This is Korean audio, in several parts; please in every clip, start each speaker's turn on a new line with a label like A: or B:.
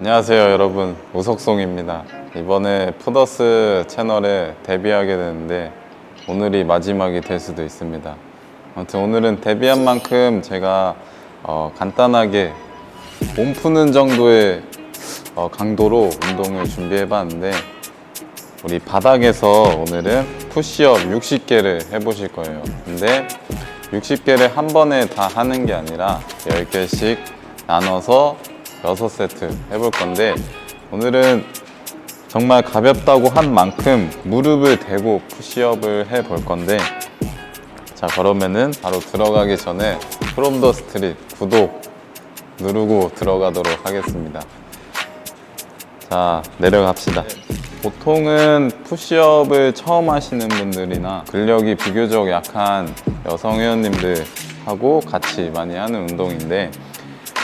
A: 안녕하세요 여러분. 우석송입니다. 이번에 푸더스 채널에 데뷔하게 되는데 오늘이 마지막이 될 수도 있습니다. 아무튼 오늘은 데뷔한 만큼 제가 어, 간단하게 몸 푸는 정도의 어, 강도로 운동을 준비해 봤는데 우리 바닥에서 오늘은 푸시업 60개를 해보실 거예요. 근데 60개를 한 번에 다 하는 게 아니라 10개씩 나눠서 6세트 해볼 건데 오늘은 정말 가볍다고 한 만큼 무릎을 대고 푸시업을 해 볼 건데 자 그러면은 바로 들어가기 전에 프롬 더 스트릿 구독 누르고 들어가도록 하겠습니다. 자 내려갑시다. 보통은 푸시업을 처음 하시는 분들이나 근력이 비교적 약한 여성 회원님들하고 같이 많이 하는 운동인데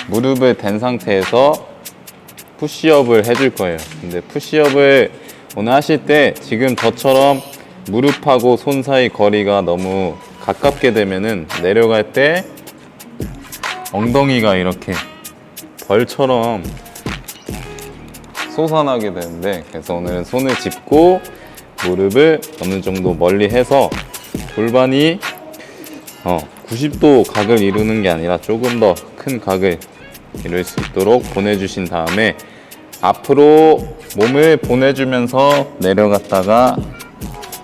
A: 무릎을 댄 상태에서 푸시업을 해줄 거예요. 근데 푸시업을 오늘 하실 때 지금 저처럼 무릎하고 손 사이 거리가 너무 가깝게 되면은 내려갈 때 엉덩이가 이렇게 벌처럼 솟아나게 되는데 그래서 오늘은 손을 짚고 무릎을 어느 정도 멀리 해서 골반이 어, 90도 각을 이루는 게 아니라 조금 더 큰 각을 이룰 수 있도록 보내주신 다음에 앞으로 몸을 보내주면서 내려갔다가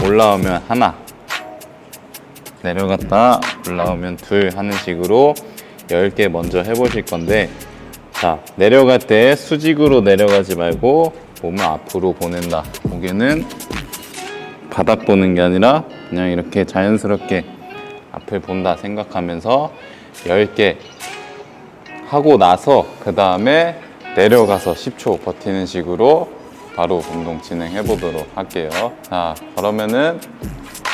A: 올라오면 하나 내려갔다 올라오면 둘 하는 식으로 10개 먼저 해보실 건데 자 내려갈 때 수직으로 내려가지 말고 몸을 앞으로 보낸다. 고개는 바닥 보는 게 아니라 그냥 이렇게 자연스럽게 앞을 본다 생각하면서 10개 하고 나서 그 다음에 내려가서 10초 버티는 식으로 바로 운동 진행해 보도록 할게요. 자, 그러면은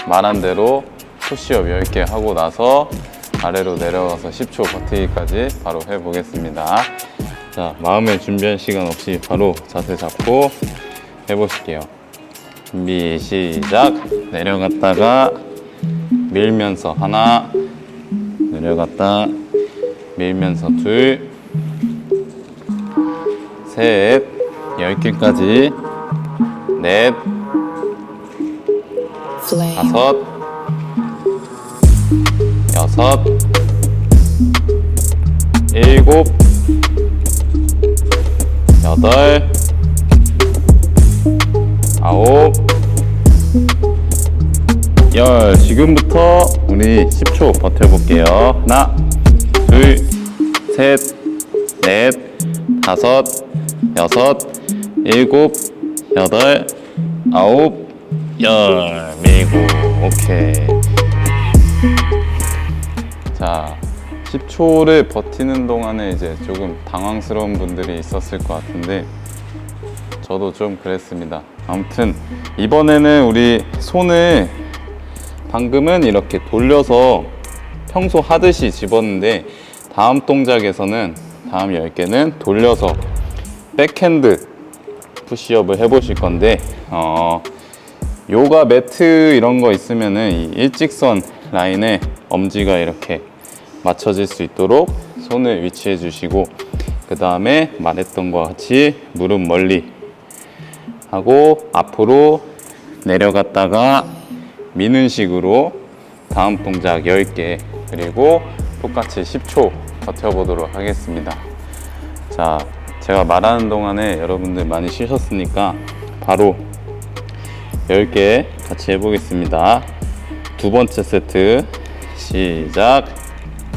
A: 말한 대로 푸시업 10개 하고 나서 아래로 내려가서 10초 버티기까지 바로 해 보겠습니다. 자, 마음의 준비할 시간 없이 바로 자세 잡고 해 보실게요. 준비 시작. 내려갔다가 밀면서 하나 내려갔다 밀면서 둘, 셋, 열 개까지, 넷, 다섯, 여섯, 일곱, 여덟, 아홉, 열. 지금부터 우리 10초 버텨볼게요. 하나, 둘, 셋, 넷, 다섯, 여섯, 일곱, 여덟, 아홉, 열. 밀고, 오케이. 자, 10초를 버티는 동안에 이제 조금 당황스러운 분들이 있었을 것 같은데, 저도 좀 그랬습니다. 아무튼, 이번에는 우리 손을 방금은 이렇게 돌려서 평소 하듯이 집었는데 다음 동작에서는 다음 10개는 돌려서 백핸드 푸시업을 해보실 건데 어, 요가 매트 이런 거 있으면은 이 일직선 라인에 엄지가 이렇게 맞춰질 수 있도록 손을 위치해 주시고 그 다음에 말했던 것과 같이 무릎 멀리 하고 앞으로 내려갔다가 미는 식으로 다음 동작 10개 그리고 똑같이 10초 버텨보도록 하겠습니다. 자, 제가 말하는 동안에 여러분들 많이 쉬셨으니까 바로 10개 같이 해보겠습니다. 두 번째 세트 시작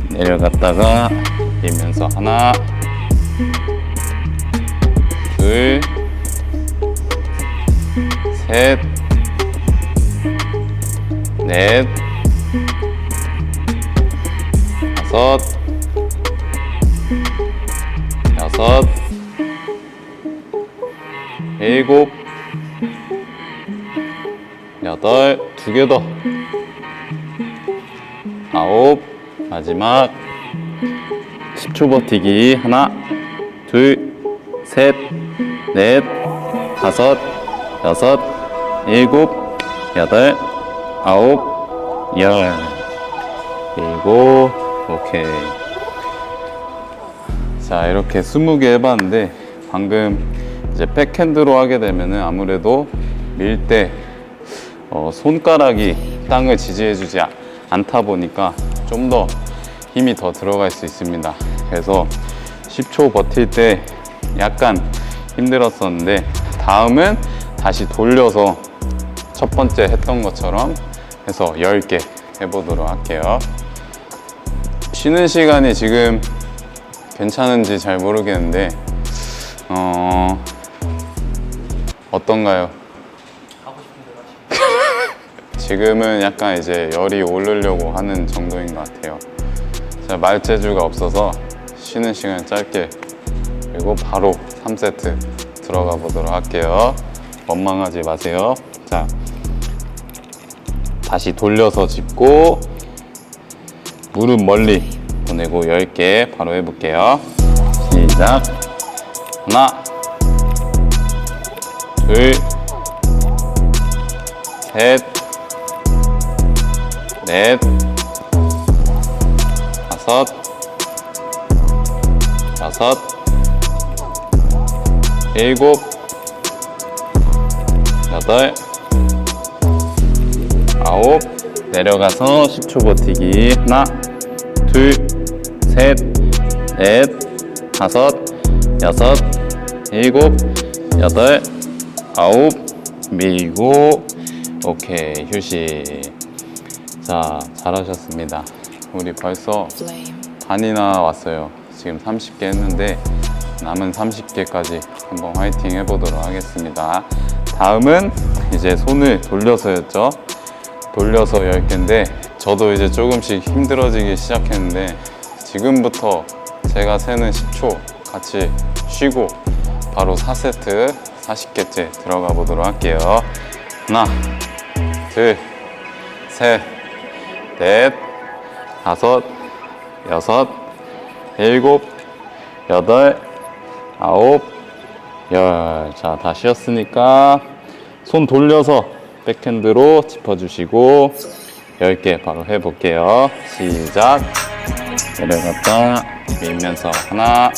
A: 내려갔다가 밀면서 하나 둘 셋 넷, 다섯, 여섯, 일곱, 여덟, 두 개 더, 아홉, 마지막. 10초 버티기. 하나, 둘, 셋, 넷, 다섯, 여섯, 일곱, 여덟, 아홉, 열, 일곱, 오케이. 자, 이렇게 스무 개 해봤는데, 방금 이제 백핸드로 하게 되면은 아무래도 밀 때 어, 손가락이 땅을 지지해주지 아- 않다 보니까 좀 더 힘이 더 들어갈 수 있습니다. 그래서 10초 버틸 때 약간 힘들었었는데 다음은 다시 돌려서 첫 번째 했던 것처럼 해서 10개 해보도록 할게요. 쉬는 시간이 지금 괜찮은지 잘 모르겠는데, 어, 어떤가요? 지금은 약간 이제 열이 오르려고 하는 정도인 것 같아요. 말재주가 없어서 쉬는 시간 짧게 그리고 바로 3세트 들어가 보도록 할게요. 원망하지 마세요. 자, 다시 돌려서 짚고 무릎 멀리 보내고 10개 바로 해볼게요. 시작. 하나, 둘, 셋, 넷, 다섯, 여섯, 일곱, 여덟, 아홉, 내려가서 10초 버티기. 하나, 둘, 셋, 넷, 다섯, 여섯, 일곱, 여덟, 아홉, 밀고, 오케이, 휴식. 자, 잘하셨습니다. 우리 벌써 반이나 왔어요. 지금 30개 했는데 남은 30개까지 한번 화이팅 해보도록 하겠습니다. 다음은 이제 손을 돌려서였죠. 돌려서 10개인데 저도 이제 조금씩 힘들어지기 시작했는데 지금부터 제가 세는 10초 같이 쉬고 바로 4세트 40개째 들어가 보도록 할게요. 하나, 둘, 셋, 넷, 다섯, 여섯, 일곱, 여덟, 아홉, 열. 자, 다 쉬었으니까 손 돌려서 백핸드로 짚어주시고 10개 바로 해볼게요. 시작. 내려갔다 밀면서 하나,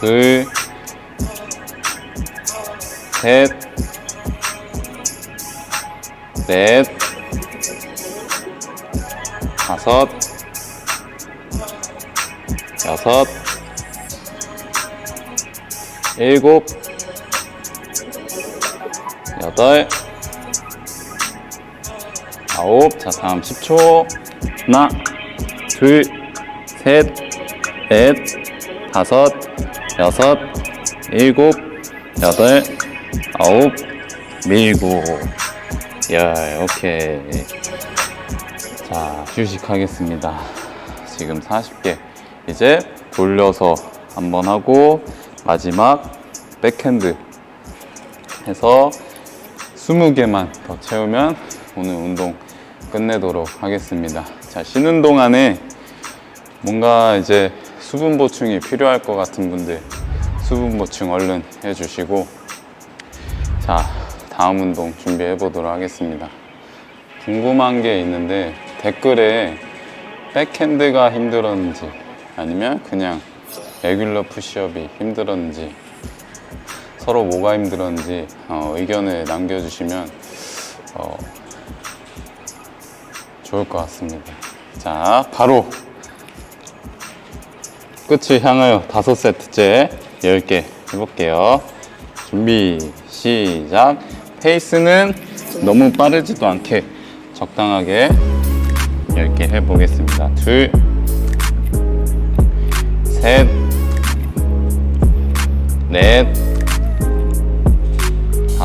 A: 둘, 셋, 넷, 다섯, 여섯, 일곱, 여덟, 아홉. 자, 다음 10초. 하나, 둘, 셋, 넷, 다섯, 여섯, 일곱, 여덟, 아홉, 밀고. 열, 오케이. 자, 휴식하겠습니다. 지금 40개. 이제 돌려서 한번 하고, 마지막 백핸드 해서 20개만 더 채우면 오늘 운동 끝내도록 하겠습니다. 자, 쉬는 동안에 뭔가 이제 수분 보충이 필요할 것 같은 분들 수분 보충 얼른 해주시고 자, 다음 운동 준비해 보도록 하겠습니다. 궁금한 게 있는데 댓글에 백핸드가 힘들었는지 아니면 그냥 레귤러 푸시업이 힘들었는지 서로 뭐가 힘들었는지 어, 의견을 남겨주시면 어, 좋을 것 같습니다. 자, 바로 끝을 향하여 다섯 세트째 10개 해볼게요. 준비, 시작. 페이스는 너무 빠르지도 않게 적당하게 10개 해보겠습니다. 둘, 셋, 넷,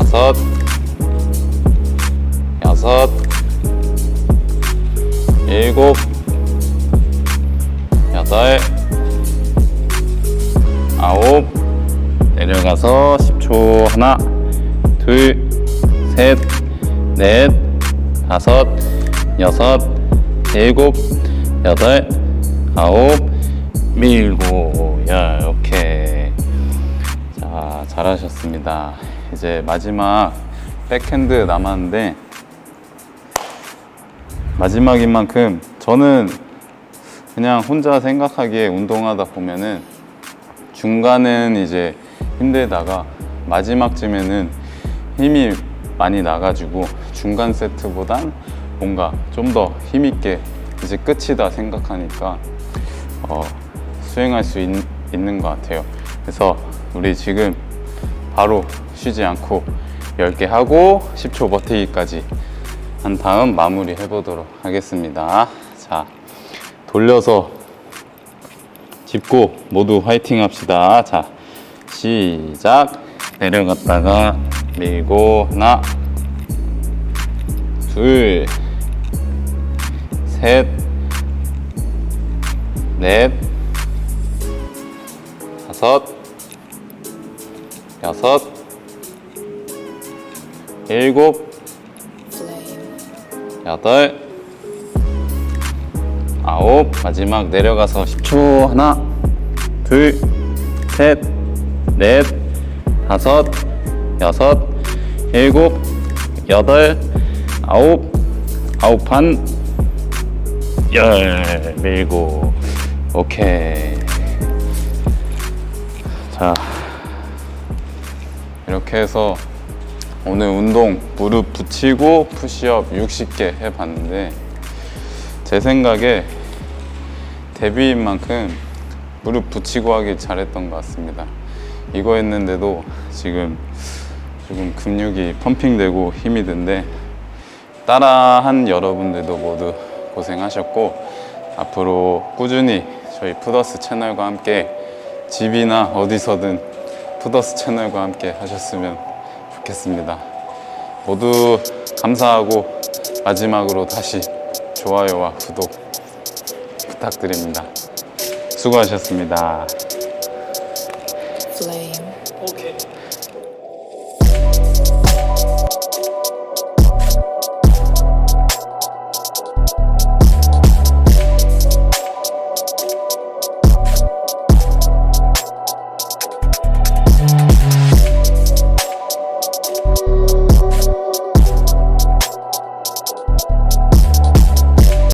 A: 다섯, 여섯, 일곱, 여덟, 아홉, 내려가서 10초 하나, 둘, 셋, 넷, 다섯, 여섯, 일곱, 여덟, 아홉, 밀고, 열, 오케이. 자, 잘하셨습니다. 이제 마지막 백핸드 남았는데, 마지막인 만큼 저는 그냥 혼자 생각하기에 운동하다 보면은 중간은 이제 힘들다가 마지막쯤에는 힘이 많이 나가지고 중간 세트보단 뭔가 좀 더 힘있게 이제 끝이다 생각하니까 어, 수행할 수 있, 있는 것 같아요. 그래서 우리 지금 바로 쉬지 않고 10개 하고 10초 버티기까지 한 다음 마무리 해보도록 하겠습니다. 자, 돌려서 짚고 모두 화이팅 합시다. 자, 시작. 내려갔다가 밀고 하나, 둘, 셋, 넷, 다섯, 여섯, 일곱, 여덟, 아홉, 마지막 내려가서 10초. 하나, 둘, 셋, 넷, 다섯, 여섯, 일곱, 여덟, 아홉, 아홉 반, 열, 밀고, 오케이. 자, 이렇게 해서 오늘 운동 무릎 붙이고 푸시업 60개 해봤는데 제 생각에 데뷔인 만큼 무릎 붙이고 하길 잘했던 것 같습니다. 이거 했는데도 지금 조금 근육이 펌핑되고 힘이 든데 따라한 여러분들도 모두 고생하셨고 앞으로 꾸준히 저희 푸더스 채널과 함께 집이나 어디서든 푸더스 채널과 함께 하셨으면 좋겠습니다. 모두 감사하고 마지막으로 다시 좋아요와 구독 부탁드립니다. 수고하셨습니다.
B: flame.
C: 오케이.